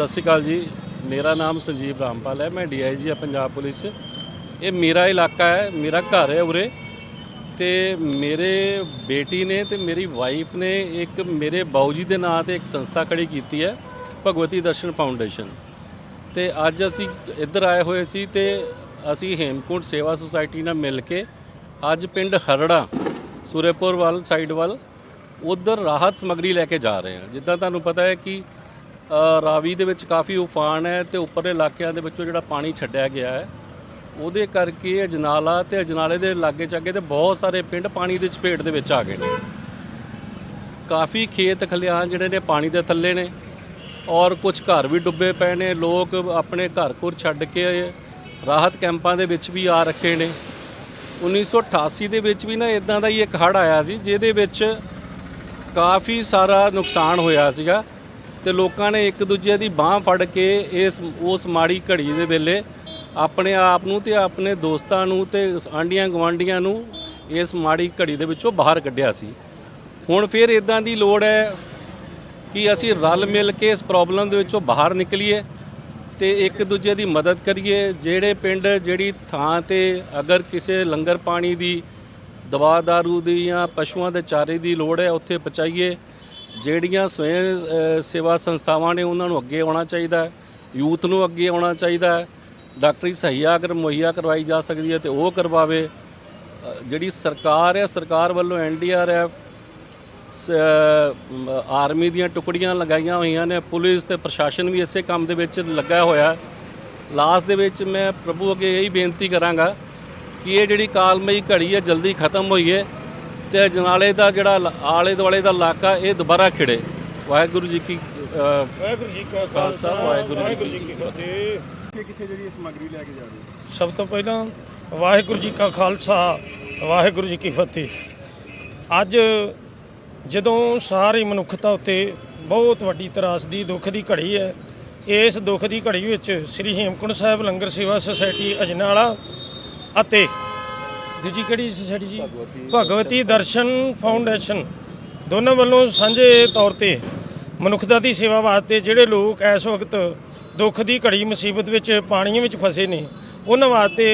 ਸਤਿ ਸ਼੍ਰੀ ਅਕਾਲ ਜੀ। ਮੇਰਾ ਨਾਮ ਸੰਜੀਵ ਰਾਮਪਾਲ ਹੈ। ਮੈਂ ਡੀਆਈਜੀ ਆ ਪੰਜਾਬ ਪੁਲਿਸ 'ਚ। ਇਹ ਮੇਰਾ ਇਲਾਕਾ ਹੈ, ਮੇਰਾ ਘਰ ਹੈ ਉਰੇ। ਤੇ ਮੇਰੇ ਬੇਟੀ ਨੇ ਤੇ ਮੇਰੀ ਵਾਈਫ ਨੇ ਇੱਕ ਮੇਰੇ ਬਾਊ ਜੀ ਦੇ ਨਾਂ ਤੇ ਇੱਕ ਸੰਸਥਾ ਖੜੀ ਕੀਤੀ ਹੈ, ਭਗਵਤੀ ਦਰਸ਼ਨ ਫਾਊਂਡੇਸ਼ਨ। ਤੇ ਅੱਜ ਅਸੀਂ ਇੱਧਰ ਆਏ ਹੋਏ ਸੀ ਤੇ ਅਸੀਂ ਹੇਮਕੁੰਟ ਸੇਵਾ ਸੁਸਾਇਟੀ ਨਾਲ ਮਿਲ ਕੇ ਅੱਜ ਪਿੰਡ ਹਰੜਾ, ਸੂਰੇਪੁਰ ਵੱਲ, ਸਾਈਡ ਵੱਲ, ਉਧਰ ਰਾਹਤ ਸਮਗਰੀ ਲੈ ਕੇ ਜਾ ਰਹੇ ਹਾਂ। ਜਿੱਦਾਂ ਤੁਹਾਨੂੰ ਪਤਾ ਹੈ ਕਿ ਰਾਵੀ ਦੇ ਵਿੱਚ ਕਾਫੀ ਉਫਾਨ ਹੈ ਤੇ ਉੱਪਰਲੇ ਇਲਾਕਿਆਂ ਦੇ ਵਿੱਚੋਂ ਜਿਹੜਾ ਪਾਣੀ ਛੱਡਿਆ ਗਿਆ ਹੈ, ਉਹਦੇ ਕਰਕੇ ਅਜਨਾਲਾ ਤੇ ਅਜਨਾਲੇ ਦੇ ਲਾਗੇ ਚਾਗੇ ਤੇ ਬਹੁਤ ਸਾਰੇ ਪਿੰਡ ਪਾਣੀ ਦੇ ਚਪੇਟ ਦੇ ਵਿੱਚ ਆ ਗਏ ਨੇ। ਕਾਫੀ ਖੇਤ ਖਲਿਆਣ ਜਿਹੜੇ ਨੇ ਪਾਣੀ ਦੇ ਥੱਲੇ ਨੇ ਔਰ ਕੁਝ ਘਰ ਵੀ ਡੁੱਬੇ ਪਏ ਨੇ, ਲੋਕ ਆਪਣੇ ਘਰ ਘੁਰ ਛੱਡ ਕੇ ਰਾਹਤ ਕੈਂਪਾਂ ਦੇ ਵਿੱਚ ਵੀ ਆ ਰੱਖੇ ਨੇ। 1988 ਦੇ ਵਿੱਚ ਵੀ ਨਾ ਇਦਾਂ ਦਾ ਹੀ ਇੱਕ ਹੜ੍ਹ ਆਇਆ ਸੀ, ਜਿਹਦੇ ਵਿੱਚ ਕਾਫੀ ਸਾਰਾ ਨੁਕਸਾਨ ਹੋਇਆ ਸੀਗਾ। ਤੇ ਲੋਕਾਂ ਨੇ ਇੱਕ ਦੂਜੇ ਦੀ ਬਾਹ ਫੜ ਕੇ ਇਸ, ਉਸ ਮਾੜੀ ਘੜੀ ਦੇ ਵੇਲੇ ਆਪਣੇ ਆਪ ਨੂੰ ਤੇ ਆਪਣੇ ਦੋਸਤਾਂ ਨੂੰ ਤੇ ਆਂਡੀਆਂ ਗਵਾਂਡੀਆਂ ਨੂੰ ਇਸ ਮਾੜੀ ਘੜੀ ਦੇ ਵਿੱਚੋਂ ਬਾਹਰ ਕੱਢਿਆ ਸੀ। ਹੁਣ ਫਿਰ ਇਦਾਂ ਦੀ ਲੋੜ ਹੈ ਕਿ ਅਸੀਂ ਰਲ ਮਿਲ ਕੇ ਇਸ ਪ੍ਰੋਬਲਮ ਦੇ ਵਿੱਚੋਂ ਬਾਹਰ ਨਿਕਲੀਏ ਤੇ ਇੱਕ ਦੂਜੇ ਦੀ ਮਦਦ ਕਰੀਏ। ਜਿਹੜੇ ਪਿੰਡ, ਜਿਹੜੀ ਥਾਂ ਤੇ ਅਗਰ ਕਿਸੇ ਲੰਗਰ ਪਾਣੀ ਦੀ ਦਵਾ ਦਾਰੂ ਦੀ ਜਾਂ ਪਸ਼ੂਆਂ ਦੇ ਚਾਰੇ ਦੀ ਲੋੜ ਹੈ, ਉੱਥੇ ਪਹੁੰਚਾਈਏ। ਜਿਹੜੀਆਂ ਸਵੈ ਸੇਵਾ ਸੰਸਥਾਵਾਂ ਨੇ ਉਹਨਾਂ ਨੂੰ ਅੱਗੇ ਆਉਣਾ ਚਾਹੀਦਾ ਹੈ, ਯੂਥ ਨੂੰ ਅੱਗੇ ਆਉਣਾ ਚਾਹੀਦਾ ਹੈ। ਡਾਕਟਰੀ ਸਹਾਇਤਾ ਅਗਰ ਮੁਹੱਈਆ ਕਰਵਾਈ ਜਾ ਸਕਦੀ ਹੈ ਤੇ ਉਹ ਕਰਵਾਵੇ। ਜਿਹੜੀ ਸਰਕਾਰ ਹੈ, ਸਰਕਾਰ ਵੱਲੋਂ ਐਨਡੀਆਰਐਫ ਆਰਮੀ ਦੀਆਂ ਟੁਕੜੀਆਂ ਲਗਾਈਆਂ ਹੋਈਆਂ ਨੇ, ਪੁਲਿਸ ਤੇ ਪ੍ਰਸ਼ਾਸਨ ਵੀ ਇਸੇ ਕੰਮ ਦੇ ਵਿੱਚ ਲੱਗਾ ਹੋਇਆ ਲਾਸਟ ਦੇ ਵਿੱਚ ਮੈਂ ਪ੍ਰਭੂ ਅੱਗੇ ਇਹੀ ਬੇਨਤੀ ਕਰਾਂਗਾ ਕਿ ਇਹ ਜਿਹੜੀ ਕਾਲਮਈ ਘੜੀ ਹੈ, ਜਲਦੀ ਖਤਮ ਹੋਈਏ। ਤੇ ਜਨਾਲੇ ਦਾ ਜਿਹੜਾ ਲ- ਆਲੇ ਦੁਆਲੇ ਦਾ ਇਲਾਕਾ ਇਹ ਦੁਬਾਰਾ ਖਿੜੇ। ਵਾਹਿਗੁਰੂ ਜੀ ਕੀ ਵਾਹਿਗੁਰੂ ਜੀ ਕਾ ਖਾਲਸਾ ਵਾਹਿਗੁਰੂ ਜੀ ਕੀ ਫਤਿਹ। ਕਿੱਥੇ ਕਿੱਥੇ ਜਿਹੜੀ ਇਹ ਸਮੱਗਰੀ ਲੈ ਕੇ ਜਾ ਰਹੇ ਹੋ? ਸਭ ਤੋਂ ਪਹਿਲਾਂ ਵਾਹਿਗੁਰੂ ਜੀ ਕਾ ਖਾਲਸਾ ਵਾਹਿਗੁਰੂ ਜੀ ਕੀ ਫਤਿਹ। ਅੱਜ ਜਦੋਂ ਸਾਰੀ ਮਨੁੱਖਤਾ ਉੱਤੇ ਬਹੁਤ ਵੱਡੀ ਤਰਾਸਦੀ ਦੁੱਖ ਦੀ ਘੜੀ ਹੈ ਇਸ ਦੁੱਖ ਦੀ ਘੜੀ ਵਿੱਚ ਸ੍ਰੀ ਹੇਮਕੁੰਟ ਸਾਹਿਬ ਲੰਗਰ ਸੇਵਾ ਸੁਸਾਇਟੀ ਅਜਨਾਲਾ ਅਤੇ ਦੂਜੀ ਕਿਹੜੀ ਸੁਸਾਇਟੀ ਜੀ? ਭਗਵਤੀ ਦਰਸ਼ਨ। ਫਾਊਂਡੇਸ਼ਨ। ਦੋਨਾਂ ਵੱਲੋਂ ਸਾਂਝੇ ਤੌਰ ਤੇ ਮਨੁੱਖਤਾ ਦੀ ਸੇਵਾ ਵਾਸਤੇ ਜਿਹੜੇ ਲੋਕ ਇਸ ਵਕਤ ਦੁੱਖ ਦੀ ਘੜੀ ਮੁਸੀਬਤ ਵਿੱਚ ਪਾਣੀਆਂ ਵਿੱਚ ਫਸੇ ਨੇ ਉਹਨਾਂ ਵਾਸਤੇ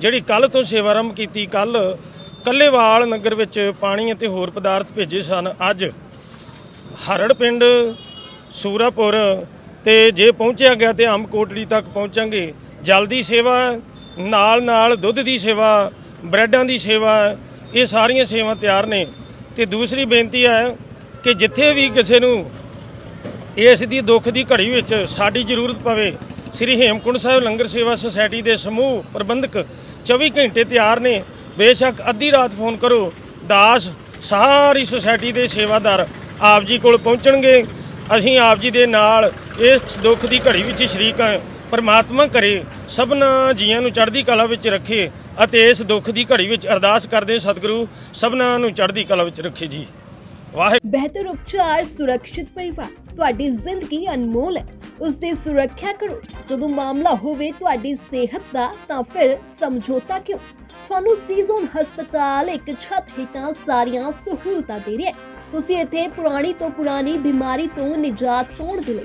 ਜਿਹੜੀ ਕੱਲ ਤੋਂ ਸੇਵਾ ਆਰੰਭ ਕੀਤੀ ਕੱਲ ਕੱਲੇਵਾਲ ਨਗਰ ਵਿੱਚ ਪਾਣੀ ਅਤੇ ਹੋਰ ਪਦਾਰਥ ਭੇਜੇ ਸਨ। ਅੱਜ ਹਰੜ ਪਿੰਡ ਸੂਰਾਪੁਰ ਤੇ ਜੇ ਪਹੁੰਚਿਆ ਗਿਆ ਤੇ ਆਮ ਕੋਟੜੀ ਤੱਕ ਪਹੁੰਚਾਂਗੇ। ਜਲਦੀ ਸੇਵਾ ਨਾਲ ਨਾਲ ਦੁੱਧ ਦੀ ਸੇਵਾ ਬ੍ਰੈਡਾਂ ਦੀ ਸੇਵਾ, ਇਹ ਸਾਰੀਆਂ ਸੇਵਾ ਤਿਆਰ ਨੇ। ਤੇ ਦੂਸਰੀ ਬੇਨਤੀ ਹੈ ਕਿ ਜਿੱਥੇ ਵੀ ਕਿਸੇ ਨੂੰ ਇਸ ਦੀ ਦੁੱਖ ਦੀ ਘੜੀ ਵਿੱਚ ਸਾਡੀ ਜ਼ਰੂਰਤ ਪਵੇ, ਸ੍ਰੀ ਹੇਮਕੁੰਟ ਸਾਹਿਬ ਲੰਗਰ ਸੇਵਾ ਸੁਸਾਇਟੀ ਦੇ ਸਮੂਹ ਪ੍ਰਬੰਧਕ 24 ਘੰਟੇ ਤਿਆਰ ਨੇ। ਬੇਸ਼ੱਕ ਅੱਧੀ ਰਾਤ ਫੋਨ ਕਰੋ, ਦਾਸ ਸਾਰੀ ਸੁਸਾਇਟੀ ਦੇ ਸੇਵਾਦਾਰ ਆਪ ਜੀ ਕੋਲ ਪਹੁੰਚਣਗੇ। ਅਸੀਂ ਆਪ ਜੀ ਦੇ ਨਾਲ ਇਸ ਦੁੱਖ ਦੀ ਘੜੀ ਵਿੱਚ ਸ਼ਰੀਕ ਹਾਂ। ਪਰਮਾਤਮਾ ਕਰੇ, ਸਭਨਾ ਜੀਆਂ ਨੂੰ ਚੜ੍ਹਦੀ ਕਲਾ ਵਿੱਚ ਰੱਖੇ ਅਤੇ ਇਸ ਦੁੱਖ ਦੀ ਘੜੀ ਵਿੱਚ ਅਰਦਾਸ ਕਰਦੇ ਸਤਿਗੁਰੂ, ਸਭਨਾ ਨੂੰ ਚੜ੍ਹਦੀ ਕਲਾ ਵਿੱਚ ਰੱਖੇ ਜੀ। ਵਾਹਿਗੁਰੂ ਬਿਹਤਰ ਉਪਚਾਰ ਸੁਰੱਖਿਅਤ ਪਰਿਵਾਰ, ਤੁਹਾਡੀ ਜ਼ਿੰਦਗੀ ਅਨਮੋਲ ਹੈ। ਉਸ ਦੀ ਸੁਰੱਖਿਆ ਕਰੋ। ਜਦੋਂ ਮਾਮਲਾ ਹੋਵੇ ਤੁਹਾਡੀ ਸਿਹਤ ਦਾ, ਤਾਂ ਫਿਰ ਸਮਝੌਤਾ ਕਿਉਂ? ਤੁਹਾਨੂੰ ਸੀਜ਼ਨ ਹਸਪਤਾਲ, ਇੱਕ ਛੱਤ ਹੇਠਾਂ ਸਾਰੀਆਂ ਸਹੂਲਤਾਂ ਦੇ ਰਿਹਾ ਹੈ। ਤੁਸੀਂ ਇੱਥੇ ਪੁਰਾਣੀ ਤੋਂ ਪੁਰਾਣੀ ਬਿਮਾਰੀ ਤੋਂ ਨਿਜਾਤ ਪਾਉਣ ਦੇ ਲਈ